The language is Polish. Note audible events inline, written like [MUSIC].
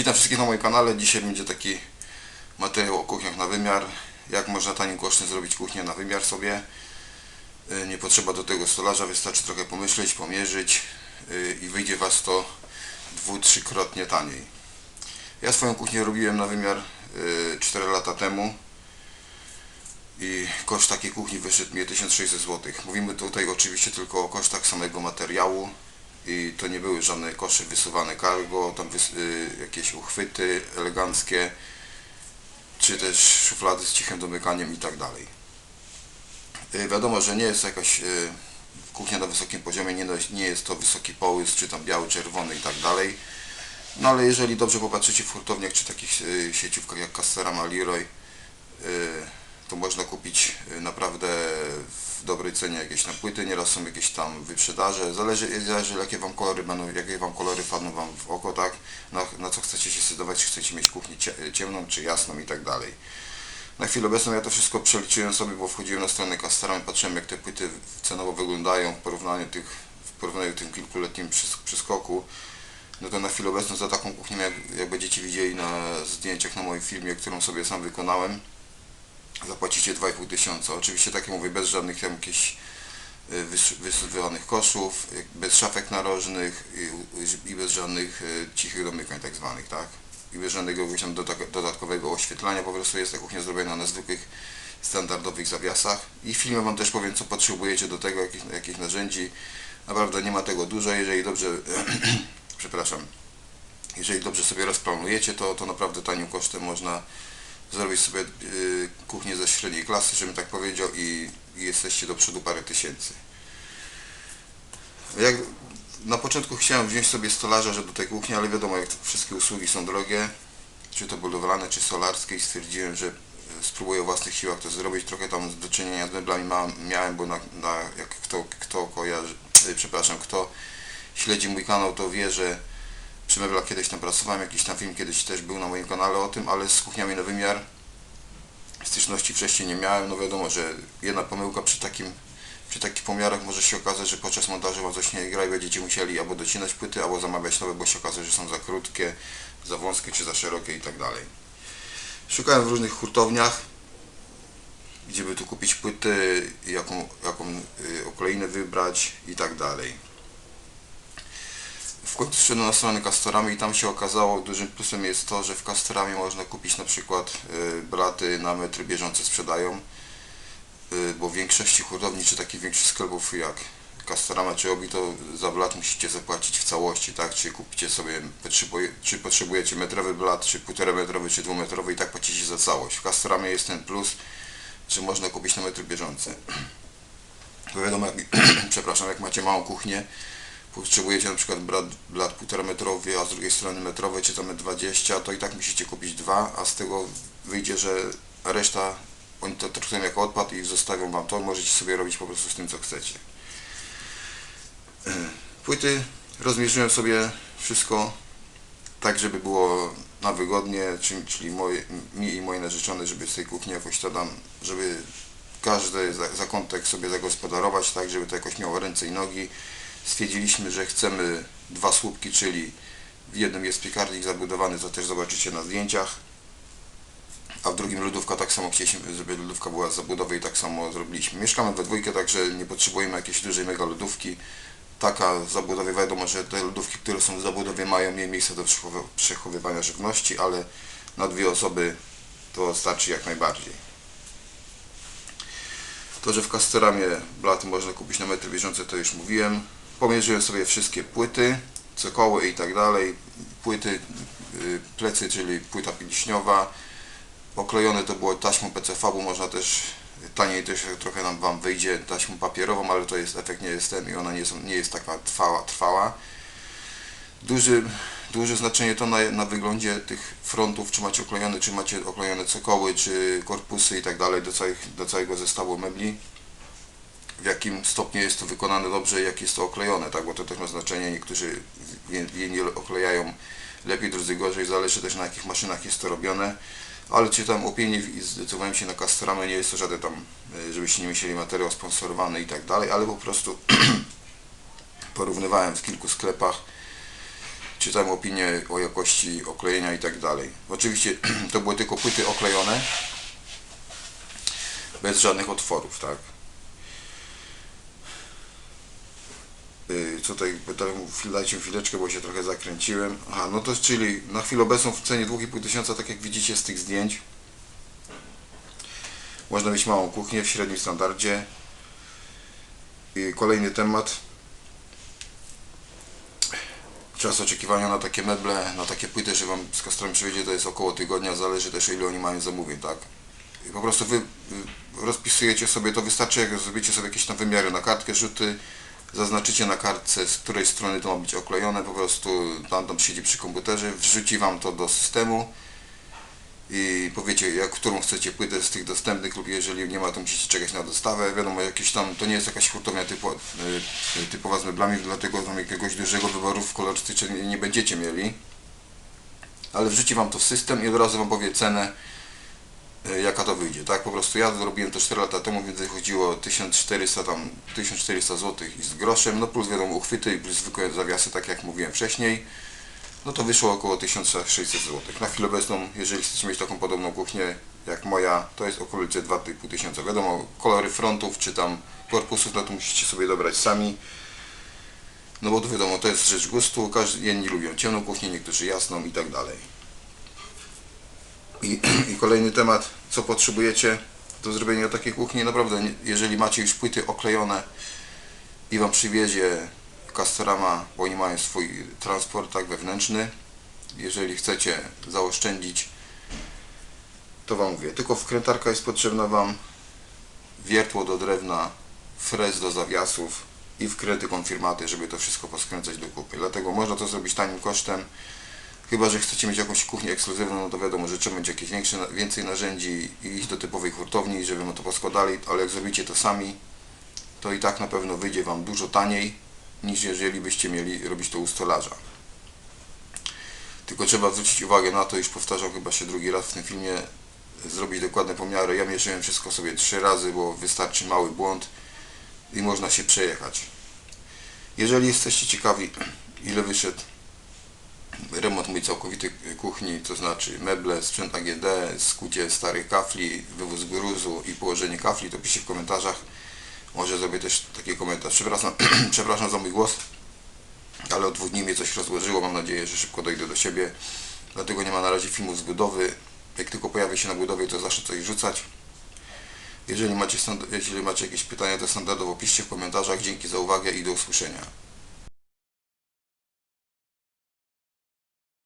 Witam wszystkich na moim kanale. Dzisiaj będzie taki materiał o kuchniach na wymiar. Jak można tanim kosztem zrobić kuchnię na wymiar sobie. Y, Nie potrzeba do tego stolarza, wystarczy trochę pomyśleć, pomierzyć y, i wyjdzie Was to dwu, trzykrotnie taniej. Ja swoją kuchnię robiłem na wymiar y, 4 lata temu i koszt takiej kuchni wyszedł mi 1600 zł. Mówimy tutaj oczywiście tylko o kosztach samego materiału i to nie były żadne kosze wysuwane cargo, tam wys, y, jakieś uchwyty eleganckie, czy też szuflady z cichym domykaniem i tak dalej. Y, wiadomo, że nie jest jakaś y, kuchnia na wysokim poziomie, nie, nie jest to wysoki połysk, czy tam biały, czerwony i tak dalej. No ale jeżeli dobrze popatrzycie w hurtowniach, czy takich sieciówkach jak Castorama, Leroy, to można kupić naprawdę w dobrej cenie jakieś tam płyty, nieraz są jakieś tam wyprzedaże, zależy, zależy jakie wam kolory będą, jakie wam kolory wpadną wam w oko, tak, na, na co chcecie się zdecydować, czy chcecie mieć kuchnię cie- ciemną, czy jasną i tak dalej. Na chwilę obecną ja to wszystko przeliczyłem sobie, bo wchodziłem na stronę Castorama i patrzyłem jak te płyty cenowo wyglądają w porównaniu tych, w porównaniu tym kilkuletnim przeskoku no to na chwilę obecną za taką kuchnię, jak, jak będziecie widzieli na zdjęciach na moim filmie, którą sobie sam wykonałem, zapłacicie 2,5 tysiąca. Oczywiście takie mówię, bez żadnych tam jakichś y, wys- wysuwanych koszów, bez szafek narożnych i, bez żadnych y, cichych domykań tak zwanych, tak? I bez żadnego tam doda- dodatkowego oświetlania, po prostu jest ta kuchnia zrobiona na zwykłych standardowych zawiasach. I w filmie Wam też powiem, co potrzebujecie do tego, jakich, jakich narzędzi. Naprawdę nie ma tego dużo, jeżeli dobrze, [CLEARS THROAT] przepraszam, jeżeli dobrze sobie rozplanujecie, to, to naprawdę tanim kosztem można zrobić sobie y, kuchnię ze średniej klasy, żebym tak powiedział i, jesteście do przodu parę tysięcy. Jak na początku chciałem wziąć sobie stolarza, że do tej kuchni, ale wiadomo, jak wszystkie usługi są drogie, czy to budowlane, czy solarskie i stwierdziłem, że y, spróbuję o własnych siłach to zrobić. Trochę tam do czynienia z meblami miałem, bo na, na, jak kto, kto kojarzy, y, przepraszam, kto śledzi mój kanał, to wie, że przy meblach kiedyś tam pracowałem, jakiś tam film kiedyś też był na moim kanale o tym, ale z kuchniami na wymiar styczności wcześniej nie miałem. No wiadomo, że jedna pomyłka przy takim przy takich pomiarach może się okazać, że podczas montażu wam coś nie gra i będziecie musieli albo docinać płyty, albo zamawiać nowe, bo się okaże, że są za krótkie, za wąskie czy za szerokie i tak dalej. Szukałem w różnych hurtowniach, gdzie by tu kupić płyty, jaką, jaką y, wybrać i tak dalej. W końcu wszedłem na stronę Castoramy i tam się okazało, dużym plusem jest to, że w Castoramie można kupić na przykład y, blaty na metry bieżące sprzedają, y, bo w większości hurtowni czy takich większych sklepów jak Castorama czy Obi to za blat musicie zapłacić w całości, tak? Czy kupicie sobie, czy potrzebujecie metrowy blat, czy półtora metrowy, czy dwumetrowy i tak płacicie za całość. W Castoramie jest ten plus, że można kupić na metry bieżące. Bo wiadomo, jak, [CLEARS THROAT] przepraszam, jak macie małą kuchnię, potrzebujecie na przykład blat, blat 1,5 metrowy, a z drugiej strony metrowy, czy to metr 20, to i tak musicie kupić dwa, a z tego wyjdzie, że reszta oni to traktują jako odpad i zostawią wam to, możecie sobie robić po prostu z tym co chcecie. [CLEARS THROAT] Płyty rozmierzyłem sobie wszystko tak, żeby było na wygodnie, czyli, czyli moje, mi i moje narzeczone, żeby z tej kuchni jakoś to tam, żeby każdy za- zakątek sobie zagospodarować, tak, żeby to jakoś miało ręce i nogi. Stwierdziliśmy, że chcemy dwa słupki, czyli w jednym jest piekarnik zabudowany, co też zobaczycie na zdjęciach, a w drugim lodówka, tak samo chcieliśmy, żeby lodówka była z zabudowy i tak samo zrobiliśmy. Mieszkamy we dwójkę, także nie potrzebujemy jakiejś dużej mega lodówki. Taka zabudowie, wiadomo, że te lodówki, które są w zabudowie mają mniej miejsca do przechowy- przechowywania żywności, ale na dwie osoby to starczy jak najbardziej. To, że w Castoramie blaty można kupić na metry bieżące, to już mówiłem. Pomierzyłem sobie wszystkie płyty, cokoły i tak dalej. Płyty, y, plecy, czyli płyta pilśniowa. Oklejone to było taśmą PCV, bo można też taniej też trochę nam Wam wyjdzie taśmą papierową, ale to jest efekt nie jest ten i ona nie, są, nie jest taka trwała. trwała. Duży, duże znaczenie to na, na wyglądzie tych frontów, czy macie oklejone, czy macie oklejone cokoły, czy korpusy i tak dalej do całego zestawu mebli. W jakim stopniu jest to wykonane dobrze i jak jest to oklejone, tak? bo to też ma znaczenie. Niektórzy je, je nie oklejają lepiej, drudzy gorzej, zależy też na jakich maszynach jest to robione. Ale czytam opinie i zdecydowałem się na Castoramę, nie jest to żaden tam, y, żebyście nie myśleli materiał sponsorowany i tak dalej, ale po prostu [CLEARS THROAT] porównywałem w kilku sklepach czytałem opinie o jakości oklejenia i tak dalej. Oczywiście [CLEARS THROAT] to były tylko płyty oklejone, bez żadnych otworów, tak. Tutaj pytałem, dajcie chwileczkę, bo się trochę zakręciłem. Aha, no to czyli na chwilę obecną w cenie 2,5 tysiąca, tak jak widzicie z tych zdjęć. Można mieć małą kuchnię w średnim standardzie. I kolejny temat. Czas oczekiwania na takie meble, na takie płyty, że Wam z Kastrem przyjedzie, to jest około tygodnia, zależy też ile oni mają zamówień, tak? I po prostu Wy y, rozpisujecie sobie, to wystarczy jak zrobicie sobie jakieś tam wymiary na kartkę, rzuty, zaznaczycie na kartce, z której strony to ma być oklejone, po prostu Pan tam siedzi przy komputerze, wrzuci Wam to do systemu i powiecie, jak, którą chcecie płytę z tych dostępnych lub jeżeli nie ma, to musicie czekać na dostawę. Wiadomo, jakieś tam, to nie jest jakaś hurtownia typu, y, typowa z meblami, dlatego tam jakiegoś dużego wyboru w kolorystycznym nie, będziecie mieli. Ale wrzuci Wam to w system i od razu Wam powie cenę, jaka to wyjdzie, tak? Po prostu ja zrobiłem to 4 lata temu, więc wychodziło 1400 tam, 1400 zł i z groszem, no plus wiadomo uchwyty i plus zwykłe zawiasy, tak jak mówiłem wcześniej no to wyszło około 1600 zł. Na chwilę obecną, jeżeli chcecie mieć taką podobną kuchnię jak moja, to jest okolice 2,5 tysiąca. Wiadomo, kolory frontów czy tam korpusów, no to musicie sobie dobrać sami. No bo to wiadomo, to jest rzecz gustu, każdy, jedni lubią ciemną kuchnię, niektórzy jasną i tak dalej. I, [CLEARS THROAT] I kolejny temat, co potrzebujecie do zrobienia takiej kuchni, naprawdę, jeżeli macie już płyty oklejone i Wam przywiezie Castorama, bo oni mają swój transport tak wewnętrzny. Jeżeli chcecie zaoszczędzić, to Wam mówię. Tylko wkrętarka jest potrzebna Wam, wiertło do drewna, frez do zawiasów i wkręty konfirmaty, żeby to wszystko poskręcać do kupy. Dlatego można to zrobić tanim kosztem. Chyba, że chcecie mieć jakąś kuchnię ekskluzywną, no to wiadomo, że trzeba mieć jakieś większe, więcej narzędzi i iść do typowej hurtowni, żeby mu to poskładali, ale jak zrobicie to sami, to i tak na pewno wyjdzie Wam dużo taniej niż jeżeli byście mieli robić to u stolarza. Tylko trzeba zwrócić uwagę na to, już powtarzam chyba się drugi raz w tym filmie, zrobić dokładne pomiary. Ja mierzyłem wszystko sobie trzy razy, bo wystarczy mały błąd i można się przejechać. Jeżeli jesteście ciekawi, [CLEARS THROAT] ile wyszedł remont mój całkowity kuchni, to znaczy meble, sprzęt AGD, skucie starych kafli, wywóz gruzu i położenie kafli, to piszcie w komentarzach. Może zrobię też taki komentarz. Przepraszam, [CLEARS THROAT] przepraszam za mój głos, ale od dwóch dni mnie coś rozłożyło. Mam nadzieję, że szybko dojdę do siebie. Dlatego nie ma na razie filmu z budowy. Jak tylko pojawię się na budowie, to zacznę coś rzucać. Jeżeli macie, jeżeli macie jakieś pytania, to standardowo piszcie w komentarzach. Dzięki za uwagę i do usłyszenia.